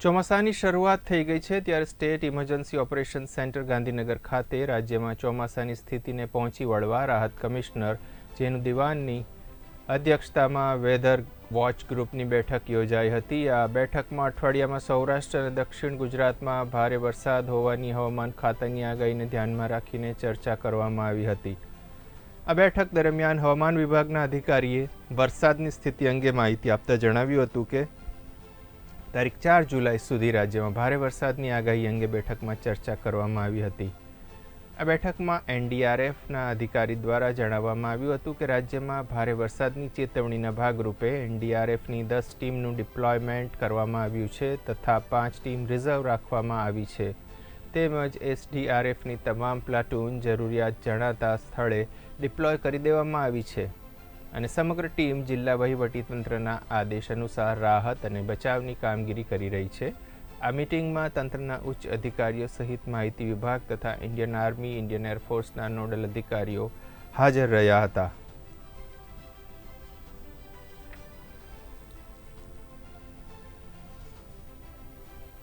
ચોમાસાની શરૂઆત થઈ ગઈ છે ત્યારે state emergency operation centre Gandhinagar ખાતે રાજ્યમાં ચોમાસાની સ્થિતિને પહોંચી વળવા રાહત કમિશનર જેનુ દિવાનની અધ્યક્ષતામાં વેધર વોચ ગ્રુપની બેઠક યોજાઈ હતી. આ બેઠકમાં અઠવાડિયામાં સૌરાષ્ટ્ર અને દક્ષિણ ગુજરાતમાં ભારે વરસાદ હોવાની હવામાન ખાતાની આગાહીને ધ્યાનમાં રાખીને ચર્ચા કરવામાં આવી હતી. આ બેઠક દરમિયાન હવામાન વિભાગના અધિકારીએ વરસાદની સ્થિતિ અંગે માહિતી આપતા જણાવ્યું હતું કે તારીખ ચાર જુલાઈ સુધી રાજ્યમાં ભારે વરસાદની આગાહી અંગે બેઠકમાં ચર્ચા કરવામાં આવી હતી. આ બેઠકમાં એનડીઆરએફના અધિકારી દ્વારા જણાવવામાં આવ્યું હતું કે રાજ્યમાં ભારે વરસાદની ચેતવણીના ભાગરૂપે એનડીઆરએફની દસ ટીમનું ડિપ્લોયમેન્ટ કરવામાં આવ્યું છે તથા પાંચ ટીમ રિઝર્વ રાખવામાં આવી છે. તેમજ એસડીઆરએફની તમામ પ્લાટૂન જરૂરિયાત જણાતા સ્થળે ડિપ્લોય કરી દેવામાં આવી છે. અને સમગ્ર ટીમ જિલ્લા વહીવટીતંત્રના આદેશ અનુસાર રાહત અને બચાવની કામગીરી કરી રહી છે. આ મિટિંગમાં તંત્રના ઉચ્ચ અધિકારીઓ સહિત માહિતી વિભાગ તથા ઇન્ડિયન આર્મી, ઇન્ડિયન એરફોર્સના નોડલ અધિકારીઓ હાજર રહ્યા હતા.